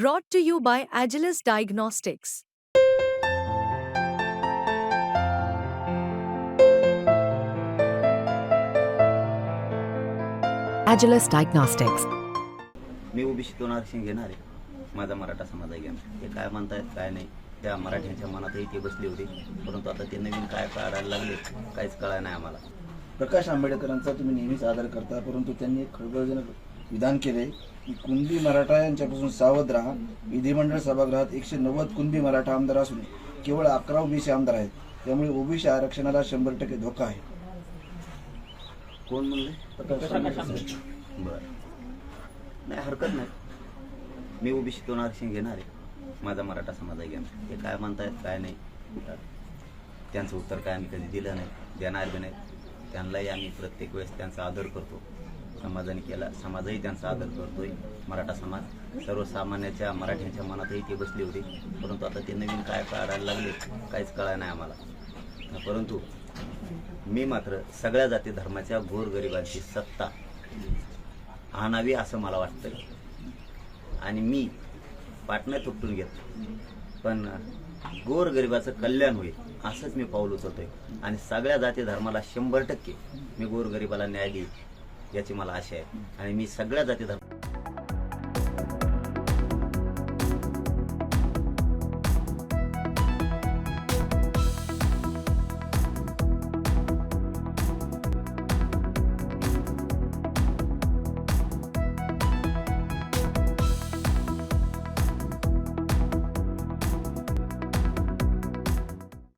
Brought to you by Agilus Diagnostics. Agilus Diagnostics. मी ओबीसीतून आरक्षण घेणार आहे. माझा मराठा समाज आहे घेणार. ते काय म्हणतायत काय नाही त्या मराठ्यांच्या मनातही ते बसले होते. परंतु आता ते नवीन काय काढायला लागले काहीच कळाय नाही आम्हाला. प्रकाश आंबेडकरांचा तुम्ही नेहमीच आदर करता परंतु त्यांनी एक खळबळजनक विधान केले कुणबी मराठा यांच्यापासून सावध राहा. विधिमंडळ सभागृहात एकशे नव्वद कुणबी मराठा आमदार असून केवळ अकरा ओबीसी आमदार आहेत. त्यामुळे ओबीसी आरक्षणाला शंभर टक्के धोका आहे. कोण बरं. नाही हरकत नाही. मी ओबीसीतून आरक्षण घेणार आहे. माझा मराठा समाज आहे घेणार ते काय म्हणतायत काय नाही. त्यांचं उत्तर काय आम्ही कधी दिलं नाही देणार बी नाही. त्यांनाही आम्ही प्रत्येक वेळेस त्यांचा आदर करतो. समाजाने केला. समाजही त्यांचा आदर करतोय. मराठा समाज सर्वसामान्याच्या मराठ्यांच्या मनातही ते बसले होते. परंतु आता ते नवीन काय काढायला लागले काहीच कळाय नाही आम्हाला. परंतु मी मात्र सगळ्या जाती धर्माच्या गोरगरिबांची सत्ता आणावी असं मला वाटतं आणि मी पाटण्या तुटून घेतो पण गोरगरिबाचं कल्याण होईल असंच मी पाऊल उचलतोय. आणि सगळ्या जाती धर्माला शंभर टक्के मी गोरगरिबाला न्याय देईल याची मला आशा आहे. आणि मी सगळ्या जाती धर्म